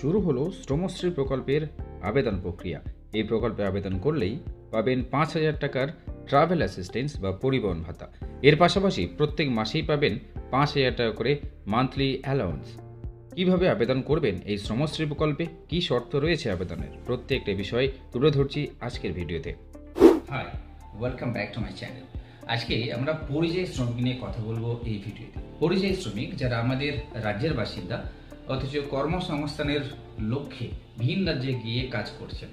শুরু হলো শ্রমশ্রী প্রকল্পের আবেদন প্রক্রিয়া। এই প্রকল্পে আবেদন করলেই পাবেন পাঁচ হাজার টাকার ট্রাভেল অ্যাসিস্ট্যান্স বা পরিবহন ভাতা। এর পাশাপাশি প্রত্যেক মাসেই পাবেন পাঁচ হাজার টাকা করে মান্থলি অ্যালাউন্স কীভাবে আবেদন করবেন এই শ্রমশ্রী প্রকল্পে? কী শর্ত রয়েছে আবেদনের? প্রত্যেকটা বিষয় তুলে ধরছি আজকের ভিডিওতে। Hi welcome back to my channel আজকে আমরা পরিযায়ী শ্রমিক নিয়ে কথা বলব এই ভিডিওতে। পরিযায়ী শ্রমিক যারা আমাদের রাজ্যের বাসিন্দা অথচ কর্মসংস্থানের লক্ষ্যে ভিন রাজ্যে গিয়ে কাজ করছেন।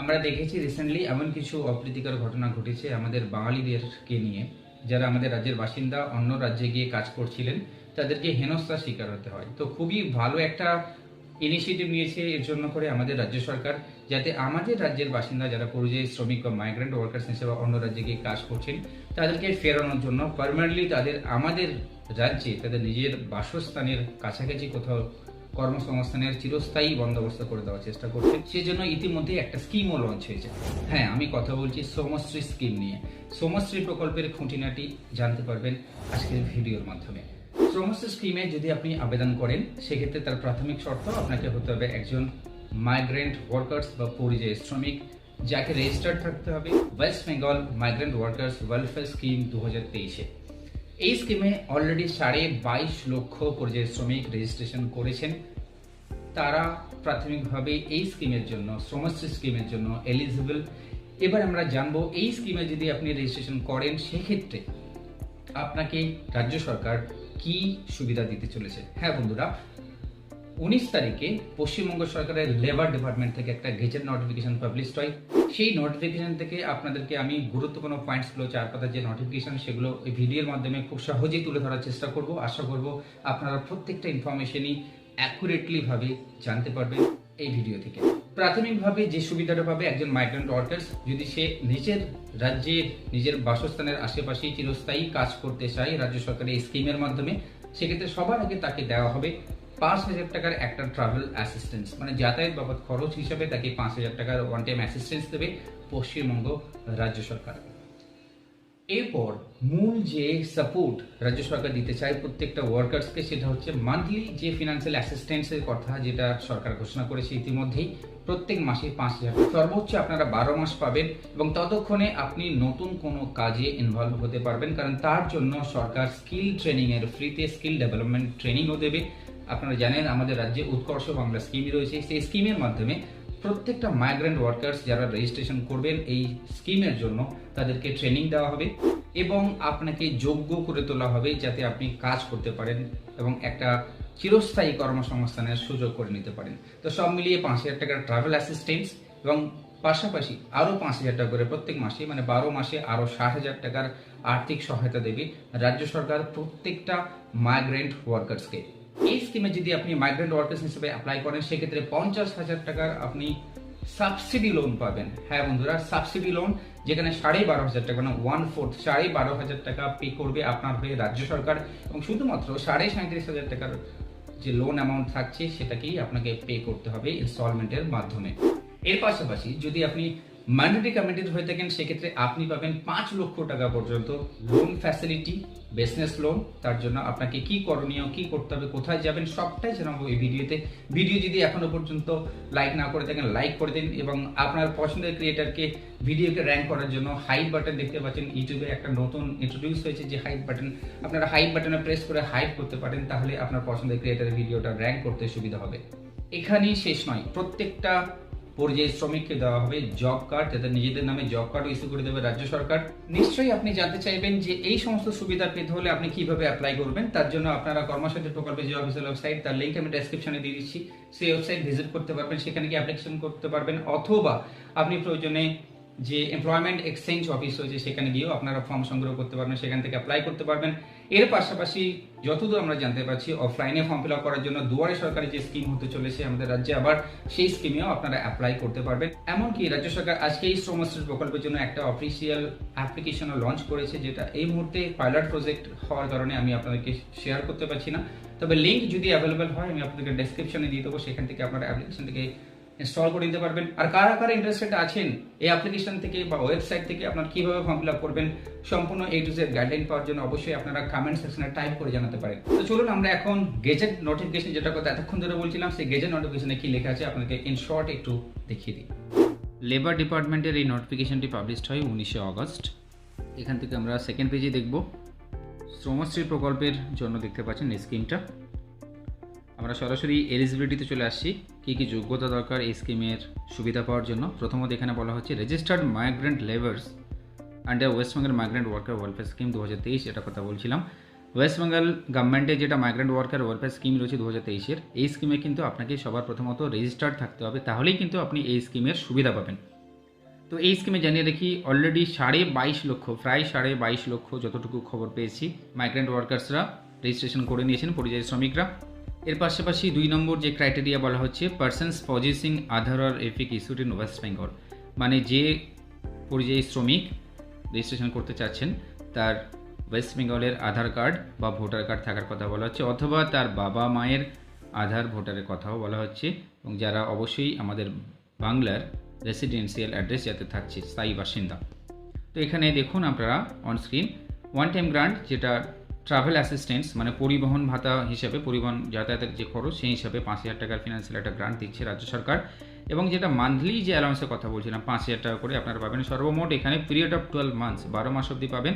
আমরা দেখেছি রিসেন্টলি এমন কিছু অপ্রীতিকর ঘটনা ঘটেছে আমাদের বাঙালিদেরকে নিয়ে। যারা আমাদের রাজ্যের বাসিন্দা অন্য রাজ্যে গিয়ে কাজ করছিলেন, তাদেরকে হেনস্থার শিকার হতে হয়। তো খুবই ভালো একটা ইনিশিয়েটিভ নিয়েছে এর জন্য করে আমাদের রাজ্য সরকার, যাতে আমাদের রাজ্যের বাসিন্দা যারা পরিযায়ী শ্রমিক বা মাইগ্রেন্ট ওয়ার্কার্স হিসেবে অন্য রাজ্যে গিয়ে কাজ করছেন, তাদেরকে ফেরানোর জন্য পারমানেন্টলি তাদের আমাদের রাজ্যে, তাদের নিজের বাসস্থানের কাছাকাছি কোথাও কর্মসংস্থানের চিরস্থায়ী বন্দোবস্ত করে দেওয়ার চেষ্টা করছে। সেজন্য ইতিমধ্যে একটা স্কিমও লঞ্চ হয়েছে। হ্যাঁ আমি কথা বলছি সোমশ্রী স্কিম নিয়ে। সোমশ্রী প্রকল্পের খুঁটিনাটি জানতে পারবেন আজকের ভিডিওর মাধ্যমে। শ্রমশ্রী স্কিমে যদি আপনি আবেদন করেন, সেক্ষেত্রে তার প্রাথমিক শর্ত আপনাকে হতে হবে একজন মাইগ্রেন্ট ওয়ার্কার্স বা পরিযায়ী শ্রমিক, যাকে রেজিস্টার্ড থাকতে হবে West Bengal migrant workers welfare scheme দু হাজার তেইশে। এই স্কিমে অলরেডি সাড়ে বাইশ লক্ষ পর্যায়ে শ্রমিক রেজিস্ট্রেশন করেছেন। তারা প্রাথমিকভাবে এই স্কিমের জন্য, শ্রমশ্রী স্কিমের জন্য এলিজিবল এবার আমরা জানব, এই স্কিমে যদি আপনি রেজিস্ট্রেশন করেন, সেক্ষেত্রে আপনাকে রাজ্য সরকার কি সুবিধা দিতে চলেছে? হ্যাঁ বন্ধুরা উনিশ তারিখে পশ্চিমবঙ্গ সরকারের লেবার ডিপার্টমেন্ট থেকে একটা গেজেট নোটিফিকেশন পাবলিশ হয়। সেই নোটিফিকেশন থেকে আপনাদেরকে আমি গুরুত্বপূর্ণ পয়েন্টসগুলো চার পাতার যে নোটিফিকেশন সেগুলো এই ভিডিওর মাধ্যমে খুব সহজেই তুলে ধরার চেষ্টা করব। আশা করব আপনারা প্রত্যেকটা ইনফরমেশনই অ্যাকুরেটলিভাবে জানতে পারবেন এই ভিডিও থেকে। প্রাথমিকভাবে যে সুবিধাটা পাবে একজন মাইগ্রেন্ট ওয়ার্কার্স যদি সে নিজের রাজ্যে, নিজের বাসস্থানের আশেপাশে চিরস্থায়ী কাজ করতে চায়, রাজ্য সরকারের স্কিমের মাধ্যমে সেক্ষেত্রে সবার আগে তাকে দেওয়া হবে পাঁচ হাজার টাকার একটা ট্রাভেল অ্যাসিস্ট্যান্স মানে যাতায়াত বাবদ খরচ হিসাবে তাকে পাঁচ হাজার টাকার ওয়ান টাইম অ্যাসিস্ট্যান্স দেবে পশ্চিমবঙ্গ রাজ্য সরকার। এরপর মূল যে সাপোর্ট রাজ্য সরকার দিতে চায় প্রত্যেকটা ওয়ার্কার্সকে সেটা হচ্ছে মান্থলি যে ফিনান্সিয়াল অ্যাসিস্ট্যান্সের কথা যেটা সরকার ঘোষণা করেছে ইতিমধ্যেই, প্রত্যেক মাসে পাঁচ হাজার সর্বোচ্চ আপনারা বারো মাস পাবেন এবং ততক্ষণে আপনি নতুন কোনো কাজে ইনভলভ হতে পারবেন, কারণ তার জন্য সরকার স্কিল ট্রেনিং এর ফ্রিতে স্কিল ডেভেলপমেন্ট ট্রেনিংও দেবে। আপনারা জানেন, আমাদের রাজ্যে উৎকর্ষ বাংলা স্কিম রয়েছে। সেই স্কিমের মাধ্যমে প্রত্যেকটা মাইগ্রেন্ট ওয়ার্কার্স যারা রেজিস্ট্রেশন করবেন এই স্কিমের জন্য তাদেরকে ট্রেনিং দেওয়া হবে এবং আপনাকে যোগ্য করে তোলা হবে যাতে আপনি কাজ করতে পারেন এবং একটা চিরস্থায়ী কর্মসংস্থানের সুযোগ করে নিতে পারেন। তো সব মিলিয়ে পাঁচ হাজার টাকার ট্রাভেল অ্যাসিস্ট্যান্স এবং পাশাপাশি আরও পাঁচ হাজার টাকা করে প্রত্যেক মাসে মানে বারো মাসে আরও ষাট হাজার টাকার আর্থিক সহায়তা দেবে রাজ্য সরকার প্রত্যেকটা মাইগ্রেন্ট ওয়ার্কার্সকে স্কিমে যদি আপনি মাইগ্রেন্ট ওয়ার্কার্স হিসেবে অ্যাপ্লাই করেন, সেক্ষেত্রে পঞ্চাশ হাজার টাকার আপনি সাবসিডি লোন পাবেন। হ্যাঁ বন্ধুরা সাবসিডি লোন যেখানে সাড়ে বারো হাজার টাকা মানে ওয়ান ফোর্থ সাড়ে বারো হাজার টাকা পে করবে আপনার হয়ে রাজ্য সরকার। এবং শুধুমাত্র সাড়ে সাঁত্রিশ হাজার টাকার যে লোন অ্যামাউন্ট থাকছে, সেটাকেই আপনাকে পে করতে হবে ইনস্টলমেন্টের মাধ্যমে। এর পাশাপাশি যদি আপনি ম্যান্ডেটরি কমিটেড হয়ে থাকেন, সেক্ষেত্রে আপনি পাবেন পাঁচ লক্ষ টাকা পর্যন্ত লোন ফ্যাসিলিটি বিজনেস লোন তার জন্য আপনাকে কি করণীয়, কি করতে হবে, কোথায় যাবেন, সবটাই জানাব এই ভিডিওতে। ভিডিও যদি এখনও পর্যন্ত লাইক না করে থাকেন লাইক করে দিন এবং আপনার পছন্দের ক্রিয়েটারকে ভিডিওকে র্যাঙ্ক করার জন্য হাইট বাটন দেখতে পাচ্ছেন। ইউটিউবে একটা নতুন ইন্ট্রোডিউস হয়েছে যে হাইট বাটন আপনারা হাইট বাটনে প্রেস করে হাইট করতে পারেন, তাহলে আপনার পছন্দের ক্রিয়েটারের ভিডিওটা র্যাঙ্ক করতে সুবিধা হবে। এখানেই শেষ নয়। প্রত্যেকটা পরিযায়ী শ্রমিককে দেওয়া হবে জব কার্ড, যাতে নিজেদের নামে জব কার্ড ইস্যু করে দেবে রাজ্য সরকার। নিশ্চয়ই আপনি জানতে চাইবেন যে এই সমস্ত সুবিধা পেতে হলে আপনি কীভাবে অ্যাপ্লাই করবেন, তার জন্য আপনারা কর্মসাধ্য প্রকল্পের যে অফিসিয়াল ওয়েবসাইট তার লিঙ্ক আমি ডেসক্রিপশনে দিয়ে দিচ্ছি। সেই ওয়েবসাইট ভিজিট করতে পারবেন, সেখানে গিয়ে অ্যাপ্লিকেশন করতে পারবেন, অথবা আপনি প্রয়োজনে যে এমপ্লয়মেন্ট এক্সচেঞ্জ অফিস রয়েছে, সেখানে গিয়েও আপনারা ফর্ম সংগ্রহ করতে পারবেন, সেখান থেকে অ্যাপ্লাই করতে পারবেন। এর পাশাপাশি যতদূর আমরা জানতে পারছি অফলাইনে ফর্ম ফিল করার জন্য দুয়ারে সরকারি যে স্কিম হতে চলেছে আমাদের রাজ্যে, আবার সেই স্কিমেও আপনারা অ্যাপ্লাই করতে পারবেন। এমনকি রাজ্য সরকার আজকে এই শ্রমশ্রী প্রকল্পের জন্য একটা অফিসিয়াল অ্যাপ্লিকেশনও লঞ্চ করেছে, যেটা এই মুহূর্তে পাইলট প্রজেক্ট হওয়ার কারণে আমি আপনাদেরকে শেয়ার করতে পারছি না। তবে লিঙ্ক যদি অ্যাভেলেবেল হয়, আমি আপনাদেরকে ডেসক্রিপশনে দিয়ে দেবো, সেখান থেকে আপনারা অ্যাপ্লিকেশন থেকে ইনস্টল করে নিতে পারবেন। আর কারা কারা ইন্টারেস্টেড আছেন এই অ্যাপ্লিকেশন থেকে বা ওয়েবসাইট থেকে আপনার কীভাবে ফর্ম ফিল আপ করবেন, সম্পূর্ণ এই টু জেড গাইডলাইন পাওয়ার জন্য অবশ্যই আপনারা কমেন্ট সেকশনে টাইপ করে জানাতে পারেন। তো চলুন আমরা এখন গেজেট নোটিফিকেশন যেটা কথা এতক্ষণ ধরে বলছিলাম, সেই গেজেট নোটিফিকেশনে কি লেখা আছে আপনাকে ইন শর্ট একটু দেখিয়ে দিই। লেবার ডিপার্টমেন্টের এই নোটিফিকেশনটি পাবলিশড হয় উনিশে আগস্ট। এখান থেকে আমরা সেকেন্ড পেজে দেখব। শ্রমশ্রী প্রকল্পের জন্য দেখতে পাচ্ছেন স্কিমটা আমরা সরাসরি এলিজিবিলিটিতে চলে আসছি। কী কী যোগ্যতা দরকার এই স্কিমের সুবিধা পাওয়ার জন্য? প্রথমত এখানে বলা হচ্ছে registered migrant labours under West Bengal migrant worker welfare scheme দু হাজার তেইশ, এটা কথা বলছিলাম। ওয়েস্ট বেঙ্গল গভর্নমেন্টের যেটা মাইগ্রেন্ট ওয়ার্কার ওয়েলফেয়ার স্কিম রয়েছে দু হাজার তেইশের, এই স্কিমে কিন্তু আপনাকে সবার প্রথমত রেজিস্টার্ড থাকতে হবে, তাহলেই কিন্তু আপনি এই স্কিমের সুবিধা পাবেন। তো এই স্কিমে জানিয়ে রাখি অলরেডি সাড়ে বাইশ লক্ষ, প্রায় সাড়ে বাইশ লক্ষ যতটুকু খবর পেয়েছি মাইগ্রেন্ট ওয়ার্কার্সরা রেজিস্ট্রেশন করে নিয়েছেন, পরিযায়ী শ্রমিকরা। এর পাশাপাশি দুই নম্বর যে ক্রাইটেরিয়া বলা হচ্ছে persons possessing Aadhaar R EPIC issued in West Bengal মানে যে পরিযায়ী শ্রমিক রেজিস্ট্রেশন করতে চাচ্ছেন, তার ওয়েস্ট বেঙ্গলের আধার কার্ড বা ভোটার কার্ড থাকার কথা বলা হচ্ছে, অথবা তার বাবা মায়ের আধার ভোটারের কথাও বলা হচ্ছে, এবং যারা অবশ্যই আমাদের বাংলার রেসিডেন্সিয়াল অ্যাড্রেস যাতে থাকছে, স্থায়ী বাসিন্দা। তো এখানে দেখুন আপনারা অনস্ক্রিন ওয়ান টাইম গ্রান্ট যেটা ট্রাভেল অ্যাসিস্ট্যান্স মানে পরিবহন ভাতা হিসেবে পরিবহন যাতায়াতের যে খরচ, সেই হিসাবে পাঁচ হাজার টাকার ফিনান্সিয়াল একটা গ্রান্ট দিচ্ছে রাজ্য সরকার। এবং যেটা মান্থলি যে অ্যালাউন্সের কথা বলছিলাম, পাঁচ হাজার টাকা করে আপনারা পাবেন। সর্বমোট এখানে পিরিয়ড অফ টুয়েলভ মান্থস বারো মাস অবধি পাবেন।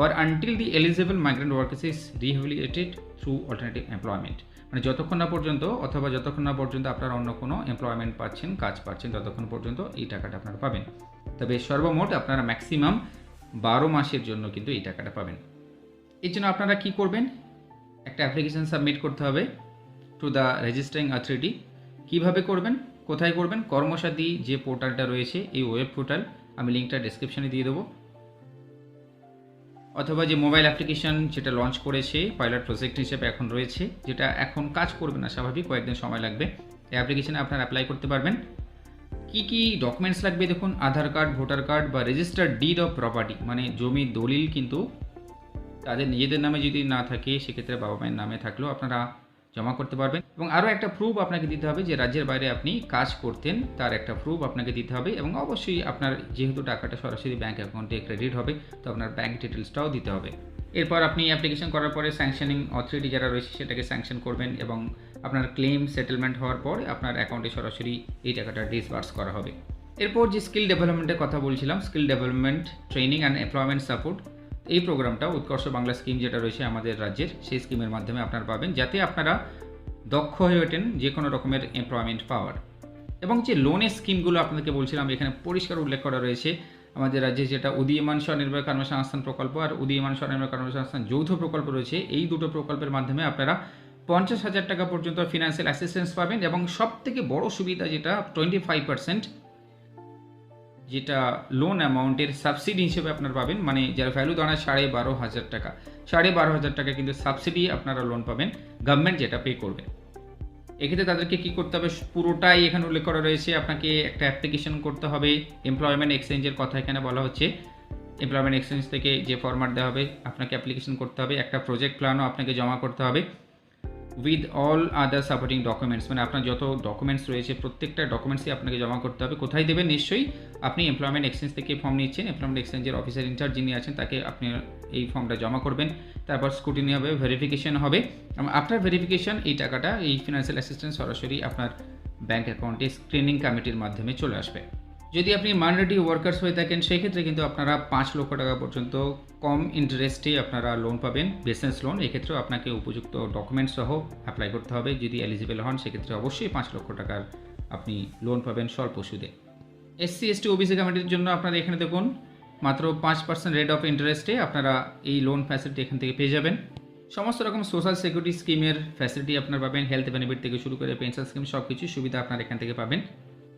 Or until the eligible migrant workers is rehabilitated through alternative employment মানে যতক্ষণ না পর্যন্ত অথবা যতক্ষণ না পর্যন্ত আপনারা অন্য কোনো এমপ্লয়মেন্ট পাচ্ছেন, কাজ পাচ্ছেন, ততক্ষণ পর্যন্ত এই টাকাটা আপনারা পাবেন। তবে সর্বমোট আপনারা ম্যাক্সিমাম বারো মাসের জন্য কিন্তু এই টাকাটা পাবেন। এর জন্য আপনারা কি করবেন? একটা অ্যাপ্লিকেশন সাবমিট করতে হবে টু দ্য রেজিস্টারিং অথরিটি কীভাবে করবেন? কোথায় করবেন? কর্মসাথী যে পোর্টালটা রয়েছে, এই ওয়েব পোর্টাল আমি লিঙ্কটা ডিসক্রিপশনে দিয়ে দেবো। অথবা যে মোবাইল অ্যাপ্লিকেশন যেটা লঞ্চ করেছে পাইলট প্রজেক্ট হিসেবে এখন রয়েছে, যেটা এখন কাজ করবে না স্বাভাবিক, কয়েকদিন সময় লাগবে। এই অ্যাপ্লিকেশনে আপনারা অ্যাপ্লাই করতে পারবেন। কি কি ডকুমেন্টস লাগবে দেখুন? আধার কার্ড, ভোটার কার্ড বা রেজিস্টার্ড ডিড অফ প্রপার্টি মানে জমি দলিল কিন্তু তাদের নিজেদের নামে যদি না থাকে, সেক্ষেত্রে বাবা মায়ের নামে থাকলেও আপনারা জমা করতে পারবেন। এবং আরও একটা প্রুফ আপনাকে দিতে হবে যে রাজ্যের বাইরে আপনি কাজ করতেন, তার একটা প্রুফ আপনাকে দিতে হবে এবং অবশ্যই আপনার যেহেতু টাকাটা সরাসরি ব্যাঙ্ক অ্যাকাউন্টে ক্রেডিট হবে, তো আপনার ব্যাঙ্ক ডিটেলসটাও দিতে হবে। এরপর আপনি অ্যাপ্লিকেশন করার পরে স্যাংশনিং অথরিটি যারা রয়েছে সেটাকে স্যাংশন করবেন এবং আপনার ক্লেম সেটেলমেন্ট হওয়ার পর আপনার অ্যাকাউন্টে সরাসরি এই টাকাটা ডিসবার্স করা হবে। এরপর যে স্কিল ডেভেলপমেন্টের কথা বলছিলাম skill development training and employment support এই প্রোগ্রামটা উৎকর্ষ বাংলা স্কিম যেটা রয়েছে আমাদের রাজ্যের, সেই স্কিমের মাধ্যমে আপনারা পাবেন যাতে আপনারা দক্ষ হয়ে ওঠেন যে কোনো রকমের এমপ্লয়মেন্ট পাওয়ার এবং যে লোনের স্কিমগুলো আপনাদেরকে বলছিলাম, এখানে পরিষ্কার উল্লেখ করা রয়েছে আমাদের রাজ্যে যেটা উদীয়মান স্বনির্ভর কর্মসংস্থান প্রকল্প আর উদীয়মান স্বনির্ভর কর্মসংস্থান যৌথ প্রকল্প রয়েছে। এই দুটো প্রকল্পের মাধ্যমে আপনারা পঞ্চাশ হাজার টাকা পর্যন্ত ফিনান্সিয়াল অ্যাসিস্ট্যান্স পাবেন এবং সব থেকে বড় সুবিধা যেটা টোয়েন্টি ফাইভ পার্সেন্ট যেটা লোন অ্যামাউন্টের সাবসিডি হিসেবে আপনারা পাবেন মানে যার ভ্যালু দাঁড়ায় সাড়ে বারো হাজার টাকা। সাড়ে বারো হাজার টাকা কিন্তু সাবসিডি আপনারা লোন পাবেন গভর্নমেন্ট যেটা পে করবে। এক্ষেত্রে তাদেরকে কি করতে হবে? পুরোটাই এখানে উল্লেখ করা রয়েছে, আপনাকে একটা অ্যাপ্লিকেশন করতে হবে এমপ্লয়মেন্ট এক্সচেঞ্জের কথা এখানে বলা হচ্ছে। এমপ্লয়মেন্ট এক্সচেঞ্জ থেকে যে ফরম্যাট দেওয়া হবে, আপনাকে অ্যাপ্লিকেশন করতে হবে, একটা প্রজেক্ট প্ল্যানও আপনাকে জমা করতে হবে। With all other supporting documents মানে আপনার যত ডকুমেন্টস রয়েছে, প্রত্যেকটা ডকুমেন্টসই আপনাকে জমা করতে হবে। কোথায় দেবেন? নিশ্চয়ই আপনি এমপ্লয়মেন্ট এক্সচেঞ্জ থেকে ফর্ম নিচ্ছেন। এমপ্লয়মেন্ট এক্সচেঞ্জের অফিসার ইনচার্জ যিনি আছেন, তাকে আপনি এই ফর্মটা জমা করবেন। তারপর স্কুটিনি হবে ভেরিফিকেশন হবে। আফটার ভেরিফিকেশন এই টাকাটা, এই ফিনান্সিয়াল অ্যাসিস্ট্যান্স সরাসরি আপনার ব্যাঙ্ক অ্যাকাউন্টে স্ক্রিনিং কমিটির মাধ্যমে চলে আসবে। যদি আপনি মাইনরিটি ওয়ার্কার্স হয়ে থাকেন সেই ক্ষেত্রে কিন্তু আপনারা পাঁচ লক্ষ টাকা পর্যন্ত কম ইন্টারেস্টে আপনারা লোন পাবেন বিজনেস লোন এক্ষেত্রেও আপনাকে উপযুক্ত ডকুমেন্টস সহ অ্যাপ্লাই করতে হবে। যদি এলিজিবল হন, সেক্ষেত্রে অবশ্যই পাঁচ লক্ষ টাকার আপনি লোন পাবেন স্বল্প সুদে। এসসি এসটি ওবিসি কমিটির জন্য আপনারা এখানে দেখুন, মাত্র পাঁচ পার্সেন্ট রেট অফ ইন্টারেস্টে আপনারা এই লোন ফ্যাসিলিটি এখান থেকে পেয়ে যাবেন। সমস্ত রকম সোশ্যাল সিকিউরিটি স্কিমের ফ্যাসিলিটি আপনারা পাবেন হেলথ বেনিফিট থেকে শুরু করে পেনশন স্কিম সব কিছু সুবিধা আপনারা এখান থেকে পাবেন।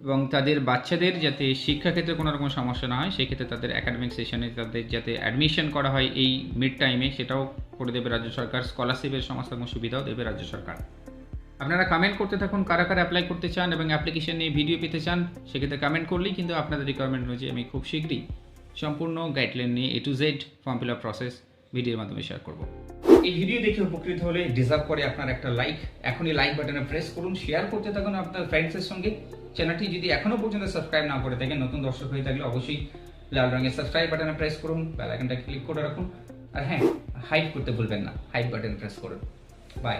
এবং তাদের বাচ্চাদের যাতে শিক্ষাক্ষেত্রে কোনো রকম সমস্যা না হয়, সেক্ষেত্রে তাদের একাডেমিক সেশনে তাদের যাতে অ্যাডমিশন করা হয় এই মিড টাইমে সেটাও করে দেবে রাজ্য সরকার। স্কলারশিপের সমস্ত রকম সুবিধাও দেবে রাজ্য সরকার। আপনারা কমেন্ট করতে থাকুন, কারা কারা অ্যাপ্লাই করতে চান এবং অ্যাপ্লিকেশন নিয়ে ভিডিও পেতে চান, সেক্ষেত্রে কমেন্ট করলেই কিন্তু আপনাদের রিকোয়ারমেন্ট অনুযায়ী আমি খুব শীঘ্রই সম্পূর্ণ গাইডলাইন নিয়ে A to Z form fill up process ভিডিওর মাধ্যমে শেয়ার করব। এই ভিডিও দেখে উপকৃত হলে ডিজার্ভ করে আপনার একটা লাইক এখনই লাইক বাটনে প্রেস করুন শেয়ার করতে থাকুন আপনার ফ্রেন্ডসের সঙ্গে। চ্যানেলটি যদি এখনও পর্যন্ত সাবস্ক্রাইব না করে থাকেন, নতুন দর্শক হয়ে থাকলে অবশ্যই লাল রঙের সাবস্ক্রাইব বাটনে প্রেস করুন, বেল আইকনটা ক্লিক করে রাখুন। আর হ্যাঁ হাইড করতে ভুলবেন না হাইড বাটন প্রেস করুন। বাই